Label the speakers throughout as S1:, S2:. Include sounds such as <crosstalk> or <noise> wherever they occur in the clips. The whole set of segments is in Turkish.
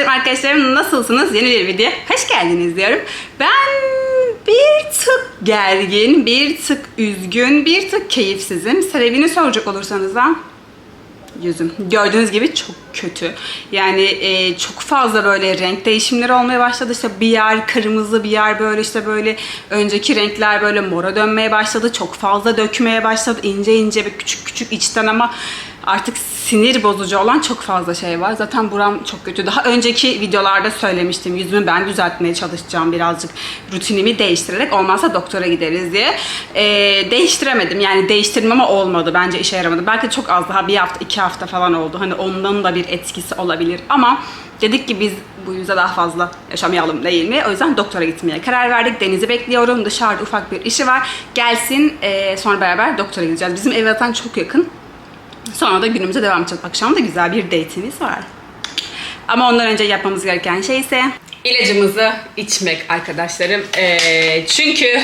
S1: canım arkadaşlarım nasılsınız? Yeni bir video. Hoş geldiniz diyorum. Ben bir tık gergin, bir tık üzgün, bir tık keyifsizim. Sebebini soracak olursanız da yüzüm. Gördüğünüz gibi çok kötü. Yani e, çok fazla böyle renk değişimleri olmaya başladı. İşte bir yer kırmızı, bir yer böyle işte böyle önceki renkler böyle mora dönmeye başladı. Çok fazla dökmeye başladı. İnce ince bir küçük küçük içten ama artık sinir bozucu olan çok fazla şey var. Zaten buram çok kötü. Daha önceki videolarda söylemiştim. Yüzümü ben düzeltmeye çalışacağım birazcık. Rutinimi değiştirerek olmazsa doktora gideriz diye. Ee, değiştiremedim. Yani değiştirdim ama olmadı. Bence işe yaramadı. Belki çok az daha bir hafta, iki hafta falan oldu. Hani ondan da bir etkisi olabilir. Ama dedik ki biz bu yüze daha fazla yaşamayalım değil mi? O yüzden doktora gitmeye karar verdik. Deniz'i bekliyorum. Dışarıda ufak bir işi var. Gelsin. ee, sonra beraber doktora gideceğiz. Bizim ev zaten çok yakın. Sonra da günümüze devam edeceğiz. Akşam da güzel bir date'imiz var. Ama ondan önce yapmamız gereken şey ise ilacımızı içmek arkadaşlarım. Ee, çünkü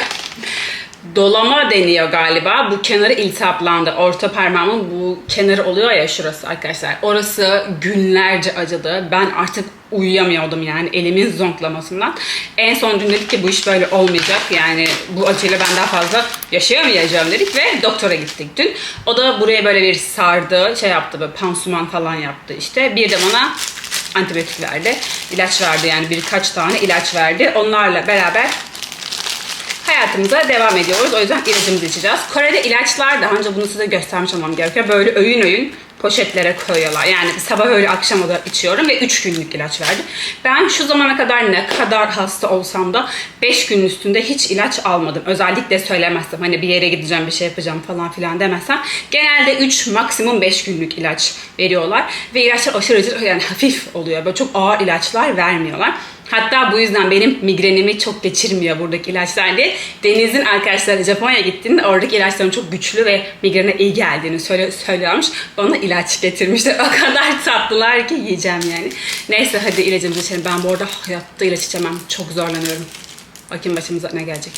S1: dolama deniyor galiba. Bu kenarı iltihaplandı. Orta parmağımın bu kenarı oluyor ya şurası arkadaşlar. Orası günlerce acıdı. Ben artık uyuyamıyordum yani elimin zonklamasından. En son dün dedik ki bu iş böyle olmayacak. Yani bu acıyla ben daha fazla yaşayamayacağım dedik ve doktora gittik dün. O da buraya böyle bir sardı, şey yaptı böyle pansuman falan yaptı işte. Bir de bana antibiyotik verdi. ilaç verdi yani birkaç tane ilaç verdi. Onlarla beraber hayatımıza devam ediyoruz. O yüzden ilacımızı içeceğiz. Kore'de ilaçlar daha önce bunu size göstermiş olmam gerekiyor. Böyle öğün öğün poşetlere koyuyorlar. Yani sabah öyle akşama da içiyorum ve 3 günlük ilaç verdi. Ben şu zamana kadar ne kadar hasta olsam da 5 günün üstünde hiç ilaç almadım. Özellikle söylemezsem hani bir yere gideceğim bir şey yapacağım falan filan demezsem genelde 3 maksimum 5 günlük ilaç veriyorlar ve ilaçlar aşırı yani hafif oluyor. Böyle çok ağır ilaçlar vermiyorlar. Hatta bu yüzden benim migrenimi çok geçirmiyor buradaki ilaçlar diye. Deniz'in arkadaşları Japonya'ya gittiğinde oradaki ilaçların çok güçlü ve migrene iyi geldiğini söyle, söylüyormuş. Bana ilaç getirmişler. <laughs> O kadar tatlılar ki yiyeceğim yani. Neyse hadi ilacımızı içelim. Ben bu arada hayatta ilaç içemem. Çok zorlanıyorum. Bakayım başımıza ne gelecek.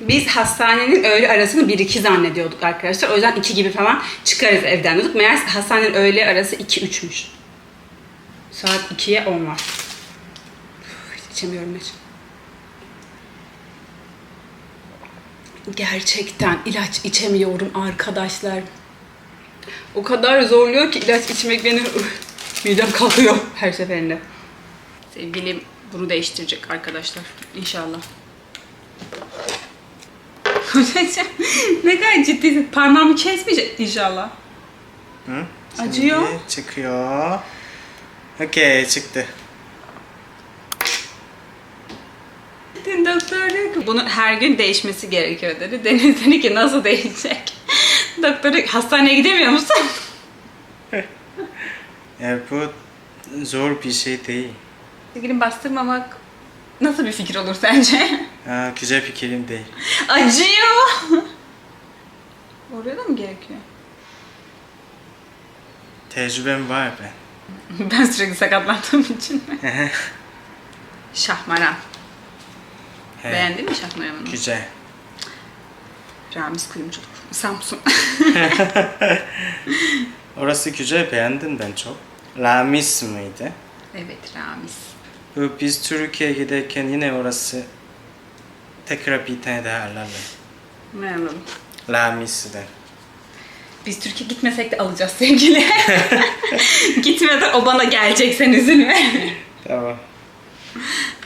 S1: Biz hastanenin öğle arasını 1-2 zannediyorduk arkadaşlar. O yüzden 2 gibi falan çıkarız evden diyorduk. Meğer hastanenin öğle arası 2-3'müş. Saat 2'ye 10 var. İçemiyorum hiç. Gerçekten ilaç içemiyorum arkadaşlar. O kadar zorluyor ki ilaç içmek beni <laughs> midem kalkıyor her seferinde. Sevgilim bunu değiştirecek arkadaşlar. İnşallah. <laughs> Ne kadar ciddisin. Parmağımı kesmeyecek inşallah.
S2: Hı?
S1: Acıyor.
S2: Şimdi çıkıyor. Okey çıktı.
S1: Doktor diyor ki bunun her gün değişmesi gerekiyor dedi. Deniz dedi ki nasıl değişecek? <laughs> Doktor diyor ki, hastaneye gidemiyor musun? <laughs>
S2: Ya bu zor bir şey değil.
S1: Sevgilim bastırmamak nasıl bir fikir olur sence? <laughs>
S2: Ha, güzel fikrim değil.
S1: Acıyor. Oraya da mı gerekiyor?
S2: Tecrübem var ben.
S1: Ben sürekli sakatlandığım için mi? Şahmaran.
S2: He,
S1: Beğendin mi Şahmaran'ı?
S2: Güzel.
S1: Ramiz Kuyumculuk. Samsun. <laughs>
S2: Orası güzel beğendim ben çok. Lamis mıydı?
S1: evet Ramiz.
S2: Bu biz Türkiye'ye giderken yine orası tekrar bir tane daha alalım.
S1: Ne alalım?
S2: Lamis'den.
S1: Biz Türkiye gitmesek de alacağız sevgili. <laughs> Gitmeden o bana gelecek sen üzülme.
S2: Tamam.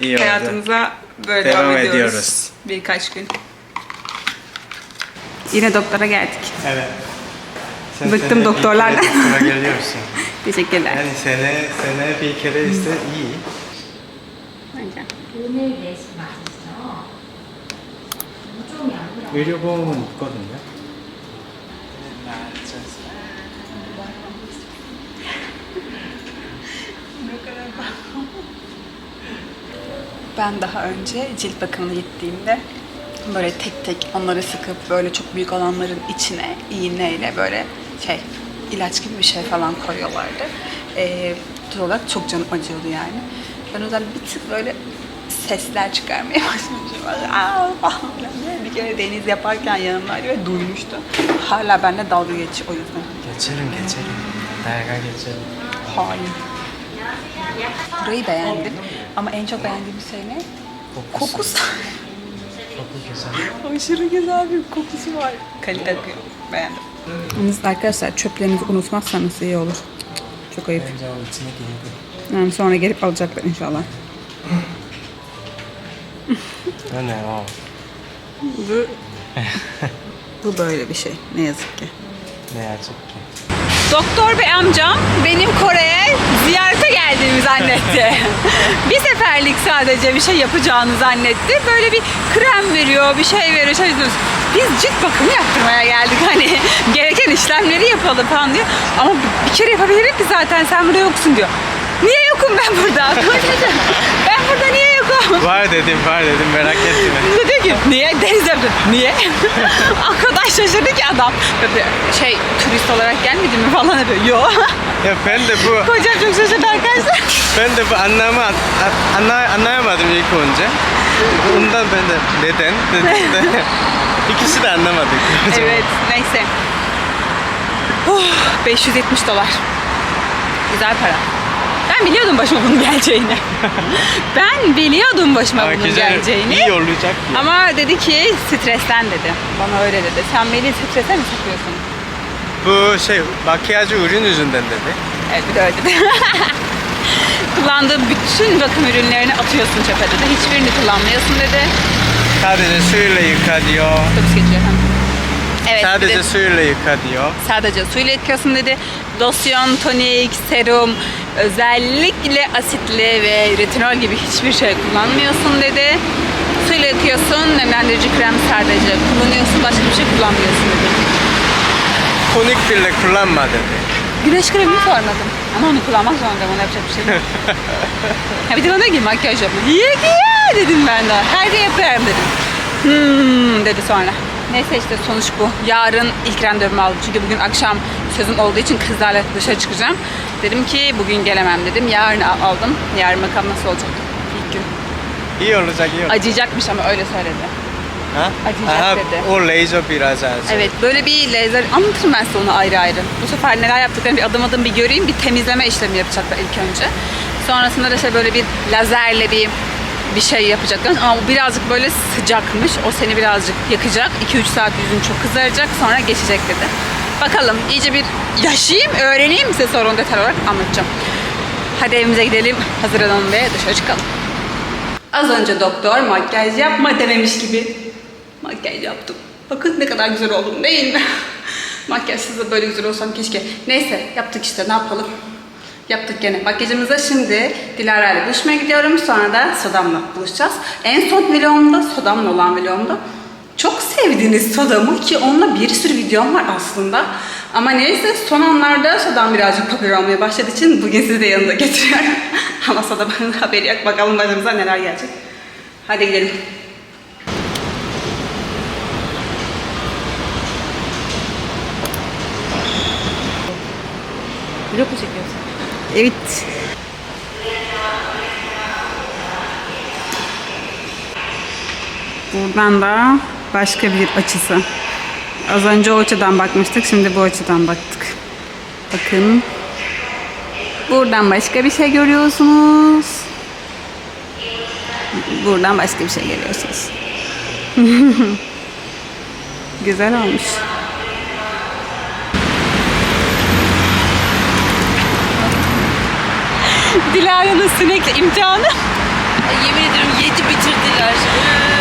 S2: İyi oldu.
S1: Hayatımıza böyle
S2: Devam
S1: devam, ediyoruz.
S2: ediyoruz.
S1: Birkaç gün. Yine doktora geldik.
S2: Evet.
S1: Bıktım
S2: sene bir
S1: doktorlardan.
S2: kere doktora geliyorsun. <laughs>
S1: Teşekkürler.
S2: Yani sene sene bir kere ise iyi.
S1: Bence.
S3: 은혜에 대해서 맞았어. 무좀이 아니라.
S2: 의료보험은 있거든요.
S1: Ben daha önce cilt bakımına gittiğimde böyle tek tek onları sıkıp böyle çok büyük olanların içine iğneyle böyle şey ilaç gibi bir şey falan koyuyorlardı. Ee, doğal olarak çok canım acıyordu yani. Ben o yüzden bir tık böyle sesler çıkarmaya <laughs> başlamışım. Aa, falan diye. Bir kere deniz yaparken yanımdaydı ve duymuştu. Hala benimle dalga geçiyor o yüzden.
S2: geçelim geçelim. Dalga geçelim.
S1: Hain. Burayı beğendim. Ama en çok beğendiğim şey ne? Kokusu.
S2: Koku güzel. <laughs>
S1: Aşırı güzel bir kokusu var. Kalite beğendim. Yalnız arkadaşlar çöplerinizi unutmazsanız iyi olur. Çok ayıp.
S2: Bence o içine girdi.
S1: Yani sonra gelip alacaklar inşallah. <laughs>
S2: O ne o?
S1: Bu, bu böyle bir şey ne yazık ki.
S2: Ne yazık ki.
S1: Doktor bey amcam benim Kore'ye ziyarete geldiğimi zannetti. <laughs> bir seferlik sadece bir şey yapacağını zannetti. Böyle bir krem veriyor, bir şey veriyor. Şey diyoruz. Biz cilt bakımı yaptırmaya geldik hani <laughs> gereken işlemleri yapalım falan diyor. Ama bir kere yapabilirim ki zaten sen burada yoksun diyor. Niye yokum ben burada? <laughs> ben burada niye?
S2: Var dedim var dedim merak etme.
S1: Dedi ki niye? Deniz yaptı. Niye? <laughs> o kadar şaşırdı ki adam. Böyle şey turist olarak gelmedi mi falan yapıyor. Yo.
S2: Ya ben de bu
S1: Kocam çok şaşırdı arkadaşlar.
S2: ben de bu anlamı an- anla, anlayamadım ilk önce. Ondan ben de neden dedim de <laughs> ikisi de anlamadık.
S1: evet neyse. Oh, 570 dolar. Güzel para. Ben biliyordum başıma bunun geleceğini. <laughs> ben biliyordum başıma bunun
S2: Herkese
S1: geleceğini.
S2: iyi olacak ya.
S1: Ama dedi ki stresten dedi. Bana öyle dedi. Sen beni strese mi sokuyorsun?
S2: Bu şey makyaj ürün yüzünden dedi.
S1: Evet bir de öyle dedi. <laughs> Kullandığın bütün bakım ürünlerini atıyorsun çöpe dedi. Hiçbirini kullanmıyorsun dedi.
S2: Sadece suyla yıka diyor.
S1: Otobüs geçiyor efendim. Evet,
S2: Sadece
S1: de
S2: suyla yıka diyor.
S1: sadece suyla yıkıyorsun dedi. Losyon, tonik, serum, özellikle asitli ve retinol gibi hiçbir şey kullanmıyorsun dedi. Suyla yıkıyorsun, nemlendirici krem sadece kullanıyorsun, başka bir şey kullanmıyorsun dedi.
S2: Tonik bile kullanma dedi.
S1: Güneş kremini sormadım. Ama onu kullanmak zorundayım, ona yapacak bir şey yok. <laughs> ha bir de bana ki makyaj yapma. Niye ki ya dedim ben de. Her gün yaparım dedim. Hmm dedi sonra. Neyse işte sonuç bu. Yarın ilk randevumu aldım. Çünkü bugün akşam sözüm olduğu için kızlarla dışarı çıkacağım. Dedim ki bugün gelemem dedim. Yarın al- aldım. Yarın bakalım nasıl olacak ilk gün.
S2: İyi olacak iyi olacak.
S1: Acıyacakmış ama öyle söyledi.
S2: Ha?
S1: acıyacak
S2: Aha,
S1: dedi.
S2: O laser biraz az.
S1: Evet böyle bir lazer anlatırım ben size onu ayrı ayrı. Bu sefer neler yaptıklarını bir adım adım bir göreyim. Bir temizleme işlemi yapacaklar ilk önce. Sonrasında da işte böyle bir lazerle bir bir şey yapacaklar. Ama birazcık böyle sıcakmış. O seni birazcık yakacak. 2-3 saat yüzün çok kızaracak. Sonra geçecek dedi. Bakalım iyice bir yaşayayım, öğreneyim size sonra onu detay olarak anlatacağım. Hadi evimize gidelim, hazırlanalım ve dışarı çıkalım. Az önce doktor makyaj yapma dememiş gibi makyaj yaptım. Bakın ne kadar güzel oldum değil mi? <laughs> Makyajsız da böyle güzel olsam keşke. Neyse yaptık işte ne yapalım. Yaptık gene. Makyajımıza şimdi Dilara ile buluşmaya gidiyorum. Sonra da Sodam'la buluşacağız. En son vlogumda, Sodam'la olan vlogumda çok sevdiğiniz Sodam'ı ki onunla bir sürü videom var aslında. Ama neyse son anlarda Sodam birazcık popüler olmaya başladığı için bugün sizi de yanında getiriyorum. <laughs> Ama Sodam'ın <laughs> haberi yok. Bakalım başımıza neler gelecek. Hadi gidelim. Çekiyorsun? Evet. Buradan da başka bir açısı. Az önce o açıdan bakmıştık, şimdi bu açıdan baktık. Bakın. Buradan başka bir şey görüyorsunuz. Buradan başka bir şey görüyorsunuz. <laughs> Güzel olmuş. <laughs> Dilara'nın sinekli imtihanı.
S4: Yemin ederim yedi bitirdiler.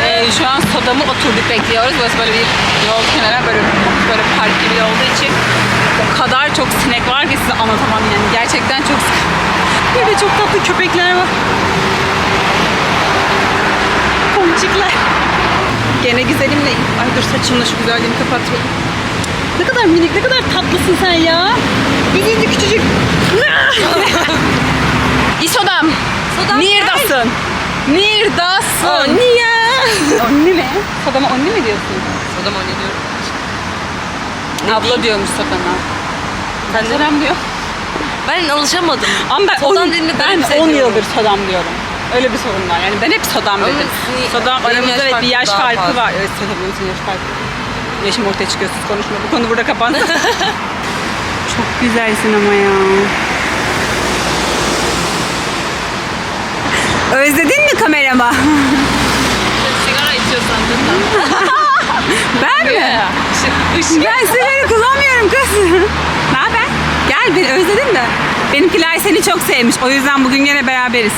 S1: Ee, şu an sodamı oturduk bekliyoruz. Burası böyle bir yol kenara böyle, böyle park gibi olduğu için o kadar çok sinek var ki size anlatamam yani. Gerçekten çok sık. Böyle çok tatlı köpekler var. Ponçikler. Gene güzelimle. Ay dur saçımla şu güzelliğimi kapatayım. Ne kadar minik, ne kadar tatlısın sen ya. Birinci küçücük. <laughs> <laughs> İsodam.
S4: Sodam
S1: Neredesin? Neredesin?
S4: Niye?
S1: Onni mi? Sodama onni mi diyorsun?
S4: Sodam anne diyorum.
S1: Abla diyormuş Sodama.
S4: Sen de-
S1: Sodam diyor.
S4: Ben alışamadım.
S1: Ama ben
S4: Sodam
S1: 10
S4: dediğinde
S1: ben
S4: garip
S1: 10
S4: hissediyorum.
S1: yıldır Sodam diyorum. Öyle bir sorun var. Yani ben hep Sodam
S4: Ama
S1: dedim.
S4: sizin-
S1: Sodam
S4: benim
S1: aramızda
S4: yaş
S1: evet bir
S4: farkı
S1: yaş
S4: daha
S1: farkı
S4: fazla.
S1: var. Evet hepimizin yaş farkı. Yaşım ortaya çıkıyor siz konuşma. Bu konu burada kapansın. <laughs> Çok güzelsin ama ya. Özledin mi kameramı?
S4: Sigara içiyor sandın da. <laughs>
S1: Ben mi?
S4: Işık.
S1: Ben sigara kullanmıyorum kız. ne haber? Gel beni özledin mi? Benimkiler seni çok sevmiş. O yüzden bugün gene beraberiz.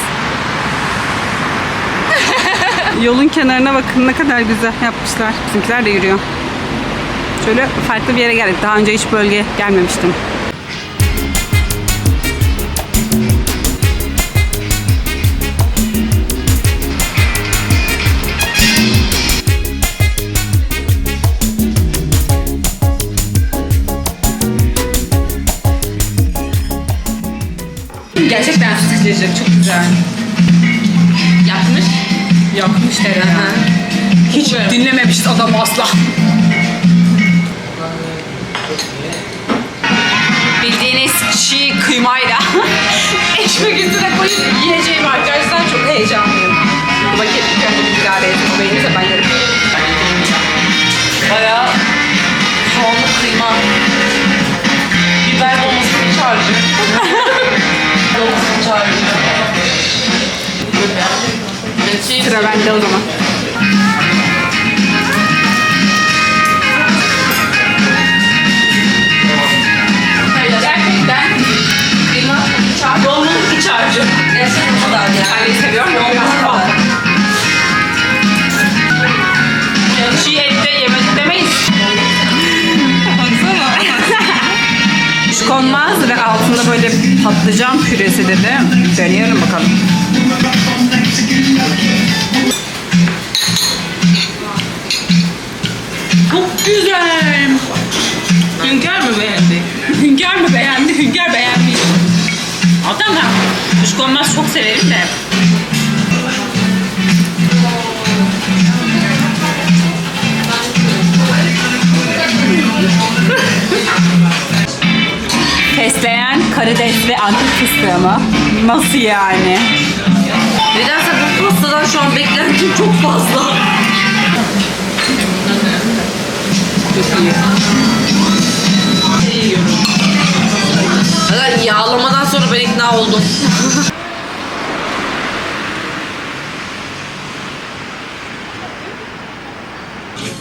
S1: <laughs> Yolun kenarına bakın ne kadar güzel yapmışlar. Bizimkiler de yürüyor. Şöyle farklı bir yere geldik. Daha önce hiç bölge gelmemiştim. Sıcacık, çok güzel.
S4: Yapmış.
S1: Yakmış tereyağı. Hiç dinlememişti adam asla. Bildiğiniz çiğ kıymayla <laughs> ekmek üstüne koyup yiyeceğim arkadaşlar çok heyecanlıyım. Bu vakit bir idare edin. O beğenirse ben yerim.
S4: Bayağı soğanlı kıyma. Biber dolmasının iç <laughs>
S1: 들어간다, 그만. Ben kuşkonmaz çok severim de. Fesleğen, karides ve antep fıstığı mı? Nasıl yani?
S4: Nedense bu pastadan şu an beklentim çok fazla. Evet, yağlamadan sonra ben ikna oldum.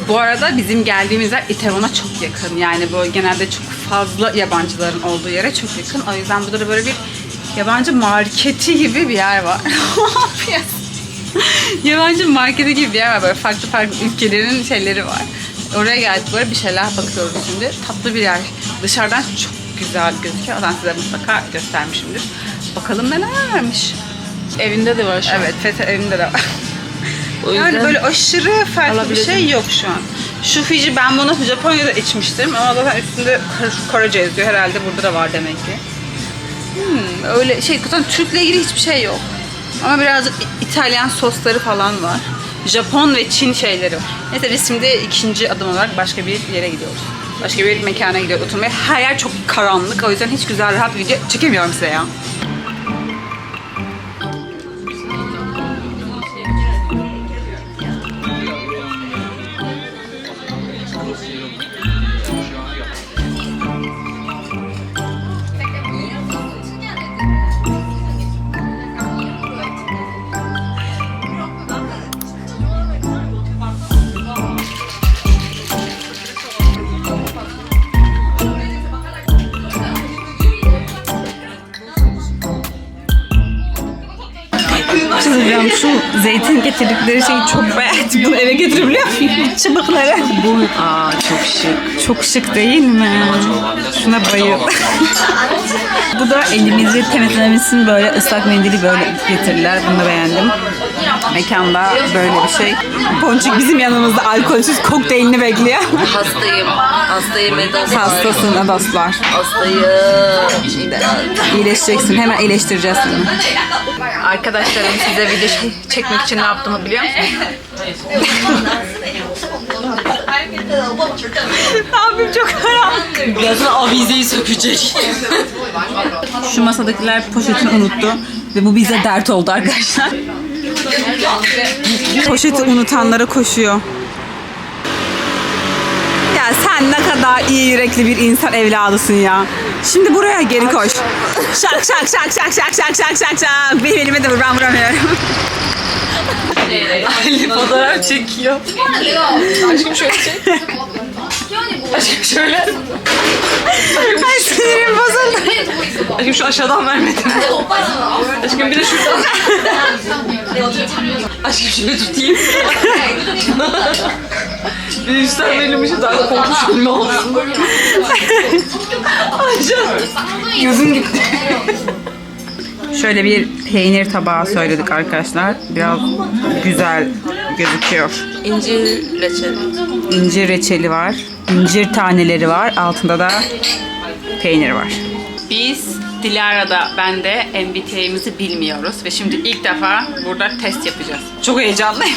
S1: Bu arada bizim geldiğimiz yer İtevon'a çok yakın. Yani böyle genelde çok fazla yabancıların olduğu yere çok yakın. O yüzden burada da böyle bir yabancı marketi gibi bir yer var. <laughs> Yabancı marketi gibi bir yer var. Böyle farklı farklı ülkelerin şeyleri var. Oraya geldik böyle bir şeyler bakıyoruz şimdi. Tatlı bir yer. Dışarıdan çok güzel gözüküyor. Ben size mutlaka göstermişimdir. Bakalım neler varmış.
S4: Evinde de var şu an.
S1: Evet, Fethe evinde de var.
S4: O
S1: Yani
S4: yüzden
S1: böyle aşırı farklı bir şey yok şu an. Şu Fiji ben bunu Japonya'da içmiştim ama zaten üstünde Kore- Korece yazıyor. Herhalde burada da var demek ki. Hmm, öyle şey zaten Türk'le ilgili hiçbir şey yok. Ama birazcık İtalyan sosları falan var. Japon ve Çin şeyleri var. Neyse biz şimdi ikinci adım olarak başka bir yere gidiyoruz. Başka bir mekana gidiyoruz oturmaya. Her yer çok karanlık. O yüzden hiç güzel rahat video çekemiyorum size ya. Zeytin getirdikleri şeyi çok beğendim. Bunu eve getirebiliyor muyum? <laughs> Çıbıkları. Bu
S4: Aa çok şık.
S1: çok şık değil mi? Şuna bayıldım. <laughs> Bu da elimizi temizlememiz için böyle ıslak mendili böyle getirirler. Bunu da beğendim. Mekanda böyle bir şey. Ponçik bizim yanımızda alkolsüz kokteylini bekliyor.
S4: Hastayım. Hastayım Eda.
S1: Hastasın Adaslar.
S4: Hastayım.
S1: İyileşeceksin. Hemen iyileştireceğiz seni. Arkadaşlarım size video çekmek için ne yaptığımı biliyor musunuz? Abim çok karanlık.
S4: Birazdan avizeyi sökecek.
S1: Şu masadakiler poşetini unuttu. Ve bu bize dert oldu arkadaşlar. Poşeti unutanlara koşuyor. Ya sen ne kadar iyi yürekli bir insan evladısın ya. Şimdi buraya geri koş. Şak şak şak şak şak şak şak şak şak. Benim elime de vur ben vuramıyorum.
S4: Ali fotoğraf çekiyor. Aşkım şöyle çek. Aşkım şöyle.
S1: Ay sinirim bozuldu.
S4: Aşkım şu aşağıdan vermedim. Aşkım bir de şuradan. Aşkım şöyle tutayım. bir üstten verilmişi daha korkunç filmi olsun. Ayşe. Gözüm gitti.
S1: Şöyle bir peynir tabağı söyledik arkadaşlar. Biraz güzel gözüküyor.
S4: İncir reçeli.
S1: İncir reçeli var. İncir taneleri var. Altında da peynir var. Biz Dilara'da ben de MBTI'mizi bilmiyoruz ve şimdi ilk defa burada test yapacağız. Çok heyecanlıyım.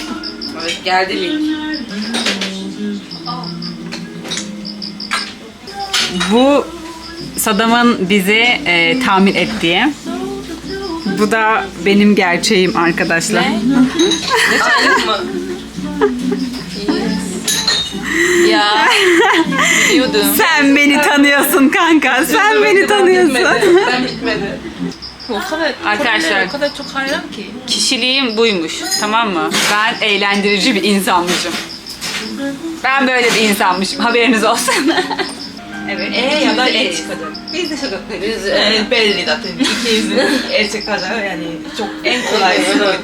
S4: Evet geldi link.
S1: Bu Sadam'ın bizi e, tahmin ettiği. Bu da benim gerçeğim arkadaşlar.
S4: Açalım mı? ya biliyordum. <laughs>
S1: Sen beni tanıyorsun kanka. Sen beni tanıyorsun. <laughs>
S4: Ben bitmedi. O kadar,
S1: Arkadaşlar.
S4: o kadar çok hayran ki.
S1: Kişiliğim buymuş. Tamam mı? Ben eğlendirici bir insanmışım. Ben böyle bir insanmışım. Haberiniz olsun. <laughs> evet.
S4: E ya da E çıkacak.
S1: Biz de şaka
S4: Biz e, belli zaten. İkimizin E çıkacak yani çok en kolay buydu.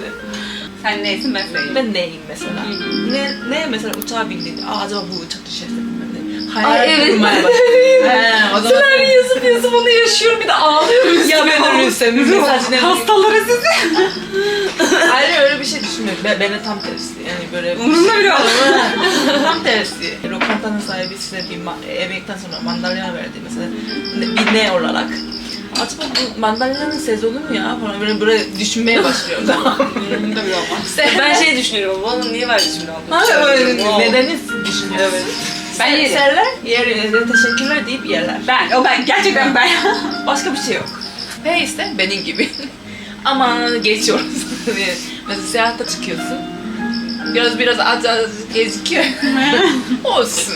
S1: Sen neysin ben söyleyeyim.
S4: Ben neyim mesela? Ne, ne mesela uçağa bindiğinde, aa acaba bu uçak düşerse bilmem ne. Hayal
S1: Ay, evet.
S4: kurmaya <laughs> başladım. He, o zaman
S1: Senaryo yazıp yazıp onu yaşıyorum bir de ağlıyorum.
S4: ya ben ölürsem
S1: Hastaları sizi. <laughs>
S4: Hayır öyle bir şey düşünmüyorum. Ben, ben de tam tersi. Yani böyle...
S1: Umurumda bile olmaz.
S4: tam tersi. Lokantanın sahibi size bir yemekten sonra mandalina verdi mesela. Bir ne olarak. Acaba bu mandalina'nın sezonu mu ya? Falan böyle, böyle düşünmeye başlıyorum. <laughs>
S1: Umurumda bile olmaz.
S4: ben şey düşünüyorum. Onun niye verdi şimdi onu?
S1: Ha, öyle
S4: Nedeni düşünüyorum. Evet.
S1: Ben yerim.
S4: Serler, yer, teşekkürler deyip yerler.
S1: Ben, o ben. Gerçekten ben. <laughs>
S4: Başka bir şey yok. Ve işte benim gibi. <laughs> Ama geçiyoruz. Mesela seyahatte çıkıyorsun. Biraz biraz az az gözüküyor. <laughs> Olsun.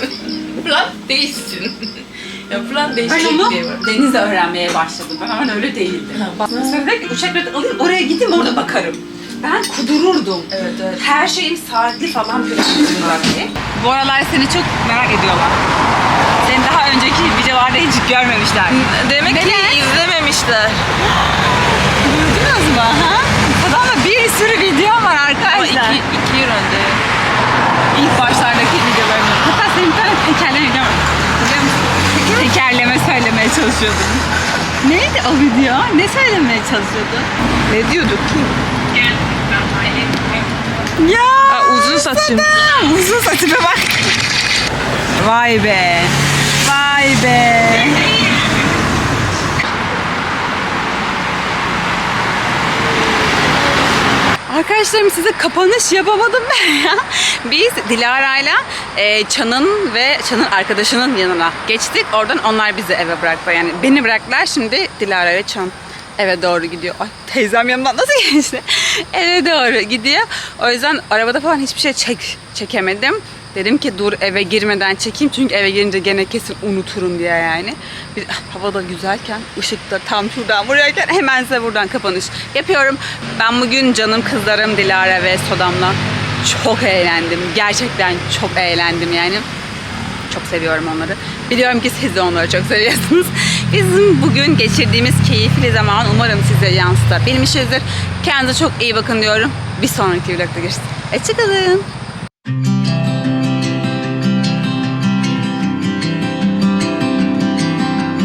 S4: Plan değilsin. ya plan
S1: Ben
S4: değişecek
S1: onu
S4: diye var.
S1: denizde öğrenmeye başladım. Ben hemen öyle değildim. Mesela der ki uçak bileti alayım oraya gideyim orada bakarım. Ben kudururdum.
S4: Evet evet.
S1: Her şeyim saatli falan planlanıyor diye. Bu aralar seni çok merak ediyorlar. Seni daha önceki videolarda hiç görmemişler.
S4: Demek ki izlememişler.
S1: Duydunuz mu? Ha? Bir sürü video var
S4: Ama
S1: arkadaşlar.
S4: iki, iki yıl önce.
S1: İlk başlardaki videolarım. Hatta senin bir tane tekerleme video var. Biliyor musun? Tekerleme söylemeye çalışıyordun. Neydi o video? Ne söylemeye çalışıyordun?
S4: Ne diyorduk ki?
S1: Ya
S4: Aa, uzun saçım.
S1: Sadam! Uzun saçıma bak. Vay be. Vay be. Arkadaşlarım size kapanış yapamadım ben ya. Biz Dilara'yla e, Çan'ın ve Çan'ın arkadaşının yanına geçtik. Oradan onlar bizi eve bıraktı. Yani beni bıraktılar şimdi Dilara ile Çan eve doğru gidiyor. Ay teyzem yanımdan nasıl geçti? eve doğru gidiyor. O yüzden arabada falan hiçbir şey çek, çekemedim. Dedim ki dur eve girmeden çekeyim çünkü eve girince gene kesin unuturum diye yani. Bir, hava da güzelken, ışık da tam şuradan vuruyorken hemen size buradan kapanış yapıyorum. Ben bugün canım kızlarım Dilara ve Sodam'la çok eğlendim. Gerçekten çok eğlendim yani. Çok seviyorum onları. Biliyorum ki siz de onları çok seviyorsunuz. <laughs> Bizim bugün geçirdiğimiz keyifli zaman umarım size yansıtabilmişizdir. Kendinize çok iyi bakın diyorum. Bir sonraki vlogda görüşürüz. Hoşçakalın.